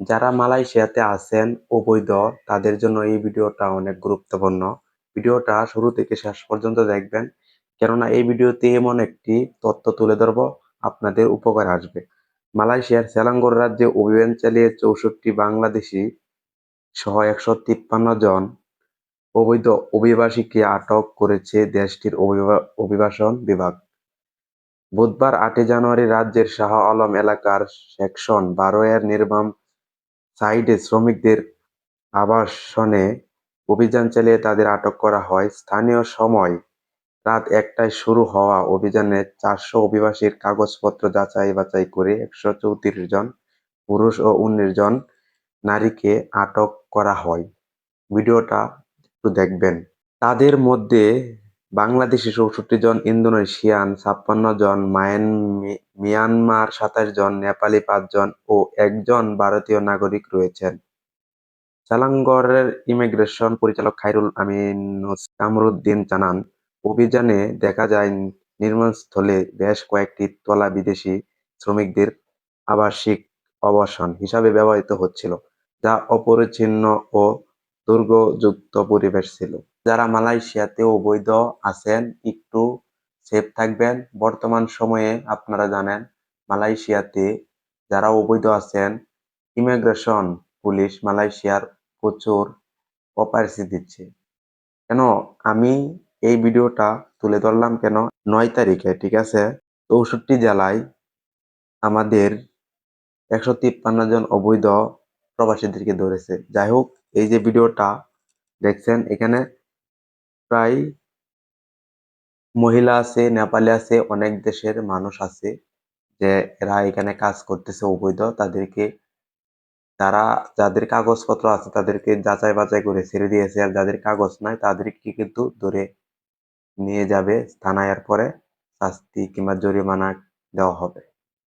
যারা মালয়েশিয়াতে আছেন, অবৈধ, তাদের জন্য এই ভিডিওটা অনেক গুরুত্বপূর্ণ। ভিডিওটা শুরু থেকে শেষ পর্যন্ত দেখবেন, কেননা এই ভিডিওতে এমন একটি তথ্য তুলে ধরবো, আপনাদের উপকার আসবে। মালয়েশিয়ার সেলাঙ্গোর রাজ্যে অভিযান চালিয়ে চৌষট্টি বাংলাদেশি সহ একশো তিপ্পান্ন জন অবৈধ অভিবাসীকে আটক করেছে দেশটির অভিবাসন বিভাগ। বুধবার আটই জানুয়ারি রাজ্যের শাহ আলম এলাকার সেকশন বারো এর নির্মাণ সাইডে শ্রমিকদের আবাসনে অভিযান চালিয়ে তাদের আটক করা হয়। স্থানীয় সময় রাত একটায় শুরু হওয়া অভিযানে চারশো অভিবাসীর কাগজপত্র যাচাই বাছাই করে একশো চৌত্রিশ জন পুরুষ ও উনিশ জন নারীকে আটক করা হয়। ভিডিওটা একটু দেখবেন। তাদের মধ্যে বাংলাদেশি চৌষট্টি জন, ইন্দোনেশিয়ান ছাপ্পান্ন জন, মায়ান মিয়ানমার সাতাশ জন, নেপালি পাঁচজন ও একজন ভারতীয় নাগরিক রয়েছেন। সালাঙ্গরের ইমিগ্রেশন পরিচালক খায়রুল আমিন কামরুদ্দিন জানান, অভিযানে দেখা যায় নির্মাণস্থলে বেশ কয়েকটি তলা বিদেশি শ্রমিকদের আবাসিক আবাসন হিসাবে ব্যবহৃত হচ্ছিল, যা অপরিচ্ছন্ন ও দুর্গযুক্ত পরিবেশ ছিল। যারা মালয়েশিয়াতে অবৈধ আছেন, একটু সেফ থাকবেন। বর্তমান সময়ে আপনারা জানেন, মালয়েশিয়াতে যারা অবৈধ আছেন ইমিগ্রেশন পুলিশ মালয়েশিয়ার প্রচুর অপারেশি দিচ্ছে। কেন? আমি এই ভিডিওটা তুলে ধরলাম কেন? নয় তারিখে, ঠিক আছে? চৌষট্টি জেলায় আমাদের একশো তিপ্পান্ন জন অবৈধ প্রবাসীদেরকে ধরেছে। যাই হোক, এই যে ভিডিওটা দেখছেন, এখানে প্রায় মহিলা আছে, নেপালি আছে, অনেক দেশের মানুষ আছে যে এরা এখানে কাজ করতেছে অবৈধ। তাদেরকে, তারা যাদের কাগজপত্র আছে তাদেরকে যাচাই বাছাই করে ছেড়ে দিয়েছে। আর যাদের কাগজ নাই তাদেরকে কিন্তু ধরে নিয়ে যাবে, থানায় পরে শাস্তি কিংবা জরিমানা দেওয়া হবে।